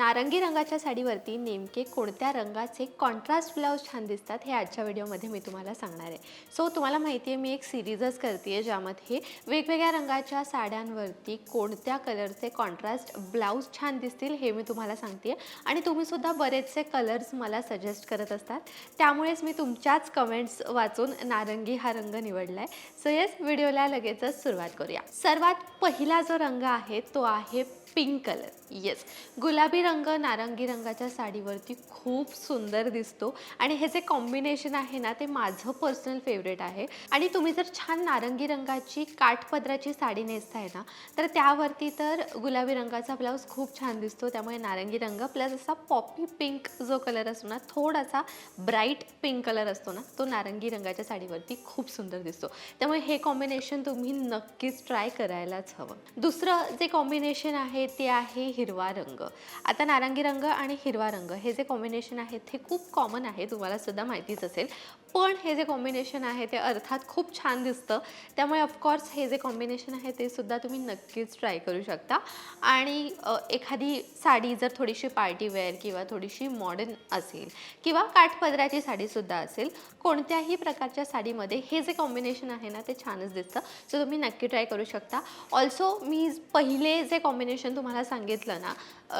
नारंगी रंगाच्या साडीवरती नेमके कोणत्या रंगाचे कॉन्ट्रास्ट ब्लाऊज छान दिसतात हे आजच्या व्हिडिओमध्ये मी तुम्हाला सांगणार आहे. सो तुम्हाला माहिती आहे मी एक सिरीजच करते आहे ज्यामध्ये वेगवेगळ्या रंगाच्या साड्यांवरती कोणत्या कलरचे कॉन्ट्रास्ट ब्लाऊज छान दिसतील हे मी तुम्हाला सांगते आणि तुम्हीसुद्धा बरेचसे कलर्स मला सजेस्ट करत असतात. त्यामुळेच मी तुमच्याच कमेंट्स वाचून नारंगी हा रंग निवडला आहे सो येस व्हिडिओला लगेचच सुरुवात करूया. सर्वात पहिला जो रंग आहे तो आहे पिंक कलर येस गुलाबी रंग नारंगी रंगाच्या साडीवरती खूप सुंदर दिसतो. आणि हे जे कॉम्बिनेशन आहे ना ते माझं पर्सनल फेवरेट आहे. आणि तुम्ही जर छान नारंगी रंगाची काठपदराची साडी नेसताय ना तर त्यावरती तर गुलाबी रंगाचा ब्लाऊज खूप छान दिसतो. त्यामुळे नारंगी रंग प्लस असा पॉपी पिंक जो कलर असतो ना थोडासा ब्राईट पिंक कलर असतो ना तो नारंगी रंगाच्या साडीवरती खूप सुंदर दिसतो. त्यामुळे हे कॉम्बिनेशन तुम्ही नक्कीच ट्राय करायलाच हवं. दुसरं जे कॉम्बिनेशन आहे ते आहे हिरवा रंग. आता नारंगी रंग आणि हिरवा रंग हे जे कॉम्बिनेशन आहे ते खूप कॉमन आहे. तुम्हाला सुद्धा माहितीच असेल. पण हे जे कॉम्बिनेशन आहे ते अर्थात खूप छान दिसतं. त्यामुळे ऑफकोर्स हे जे कॉम्बिनेशन आहे ते सुद्धा तुम्ही नक्कीच ट्राय करू शकता. आणि एखादी साडी जर थोडीशी पार्टी वेअर किंवा थोडीशी मॉडर्न असेल किंवा काठपदराची साडीसुद्धा असेल कोणत्याही प्रकारच्या साडीमध्ये हे जे कॉम्बिनेशन आहे ना ते छानच दिसतं. सो तुम्ही नक्की ट्राय करू शकता. ऑल्सो मी पहिले जे कॉम्बिनेशन तुम्हाला सांगितलं ना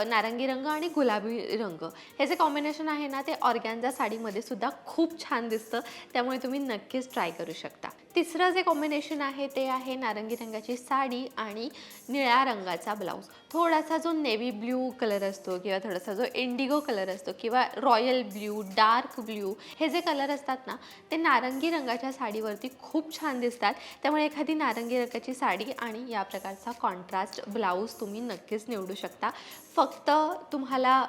नारंगी रंग आणि गुलाबी रंग. हे जे कॉम्बिनेशन आहे ना ते ऑर्गॅन्झा साडीमध्ये सुद्धा खूप छान दिसतं. त्यामुळे तुम्ही नक्कीच ट्राय करू शकता. तिसरं जे कॉम्बिनेशन आहे ते आहे नारंगी रंगाची साडी आणि निळ्या रंगाचा ब्लाऊज थोडासा जो नेव्ही ब्ल्यू कलर असतो किंवा थोडासा जो इंडिगो कलर असतो किंवा रॉयल ब्ल्यू डार्क ब्ल्यू हे जे कलर असतात ना ते नारंगी रंगाच्या साडीवरती खूप छान दिसतात. त्यामुळे एखादी नारंगी रंगाची साडी आणि या प्रकारचा कॉन्ट्रास्ट ब्लाऊज तुम्ही नक्कीच निवडू शकता. फक्त तुम्हाला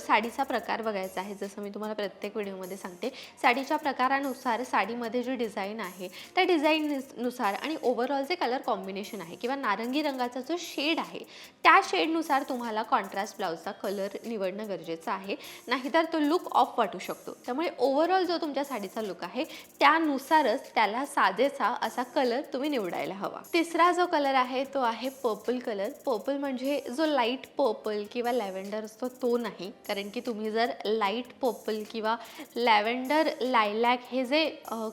साडीचा प्रकार बघायचा आहे जसं मी तुम्हाला प्रत्येक व्हिडिओमध्ये सांगते. साडीच्या प्रकारानुसार साडीमध्ये जी डिझाईन आहे त्या डिझाईननुसार आणि ओव्हरऑल जे कलर कॉम्बिनेशन आहे किंवा नारंगी रंगाचा जो शेड आहे त्या शेडनुसार तुम्हाला कॉन्ट्रास्ट ब्लाऊजचा कलर निवडणं गरजेचं आहे. नाहीतर तो लुक ऑफ वाटू शकतो. त्यामुळे ओव्हरऑल जो तुमच्या साडीचा लुक आहे त्यानुसारच त्याला साधेचा असा कलर तुम्ही निवडायला हवा. तिसरा जो कलर आहे तो आहे पर्पल कलर पर्पल म्हणजे जो लाइट पर्पल किंवा लॅव्हेंडर असतो तो नाही. कारण की तुम्ही जर लाइट पर्पल किंवा लॅव्हेंडर लायलॅक हे जे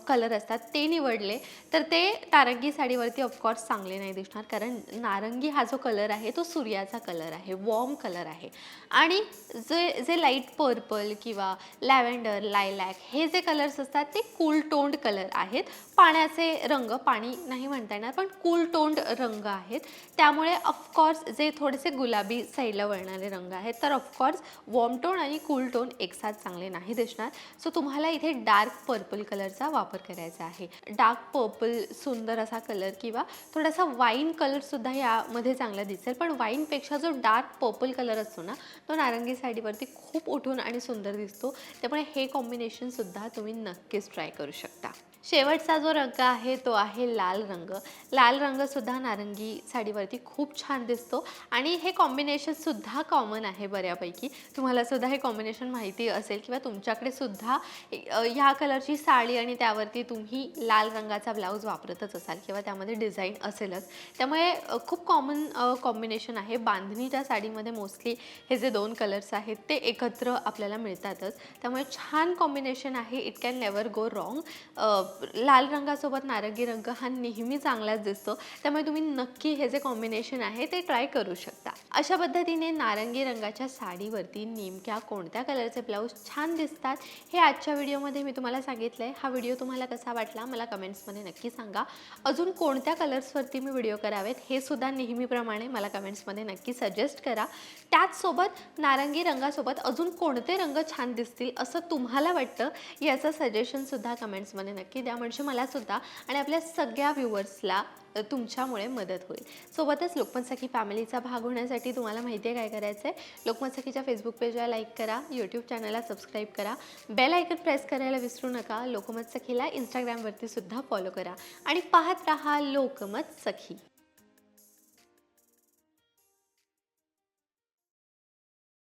कलर असतात ते निवडले तर ते नारंगी साडीवरती ऑफकोर्स चांगले नाही दिसणार. कारण नारंगी हा जो कलर आहे तो सूर्याचा कलर आहे वॉर्म कलर आहे. आणि जे जे लाइट पर्पल किंवा लॅव्हेंडर लायलॅक हे जे कलर्स असतात ते कूल टोंड कलर आहेत. पाण्याचे रंग पाणी नाही म्हणता येणार पण कूल टोंड रंग आहेत. त्यामुळे ऑफकोर्स जे थोडेसे गुलाबी साईडला वळणारे रंग आहेत तर ऑफकोर्स वॉर्म टोन आणि कूल टोन एकसाथ चांगले नाही दिसणार. सो तुम्हाला इथे डार्क पर्पल कलरचा वापर करायचा आहे. डार्क पर्पल सुंदर असा कलर किंवा थोडासा वाईन कलरसुद्धा यामध्ये चांगला दिसेल. पण वाईनपेक्षा जो डार्क पर्पल कलर असतो ना तो नारंगी साडीवरती खूप उठून आणि सुंदर दिसतो. त्यामुळे हे कॉम्बिनेशनसुद्धा तुम्ही नक्कीच ट्राय करू शकता. शेवटचा जो रंग आहे तो आहे लाल रंग. लाल रंगसुद्धा नारंगी साडीवरती खूप छान दिसतो आणि हे कॉम्बिनेशनसुद्धा कॉमन आहे बऱ्यापैकी. तुम्हाला सुद्धा हे कॉम्बिनेशन माहिती असेल किंवा तुमच्याकडे सुद्धा ह्या कलरची साडी आणि त्यावरती तुम्ही लाल रंगाचा ब्लाऊज वापरतच असाल किंवा त्यामध्ये डिझाईन असेलच. त्यामुळे खूप कॉमन कॉम्बिनेशन आहे. बांधणीच्या साडीमध्ये मोस्टली हे जे दोन कलर्स आहेत ते एकत्र आपल्याला मिळतातच. त्यामुळे छान कॉम्बिनेशन आहे. It can never go wrong लाल रंगासोबत नारंगी रंग हा नेहमी चांगलाच दिसतो. त्यामुळे तुम्ही नक्की हे जे कॉम्बिनेशन आहे ते ट्राय करू शकता. अशा पद्धतीने नारंगी रंगाच्या साडीवरती नेमक्या कोणत्या कलरचे ब्लाऊज छान दिसतात हे आजच्या व्हिडिओमध्ये मी तुम्हाला सांगितलं आहे हा व्हिडिओ तुम्हाला कसा वाटला मला कमेंट्समध्ये नक्की सांगा. अजून कोणत्या कलर्सवरती मी व्हिडिओ करावेत हे सुद्धा नेहमीप्रमाणे मला कमेंट्समध्ये नक्की सजेस्ट करा. त्याचसोबत नारंगी रंगासोबत अजून कोणते रंग छान दिसतील असं तुम्हाला वाटतं याचं सजेशनसुद्धा कमेंट्समध्ये नक्की नक्की द्या म्हणजे मलासुद्धा आणि आपल्या सगळ्या व्ह्युअर्सला तुमच्यामुळे मदत होईल. सोबतच लोकमत सखी फॅमिलीचा भाग होण्यासाठी तुम्हाला माहिती आहे काय करायचं आहे लोकमत सखीच्या फेसबुक पेजला लाईक करा यूट्यूब चॅनलला सबस्क्राईब करा. बेल आयकन प्रेस करायला विसरू नका. लोकमत सखीला इंस्टाग्रामवरती सुद्धा फॉलो करा. आणि पाहत राहा लोकमत सखी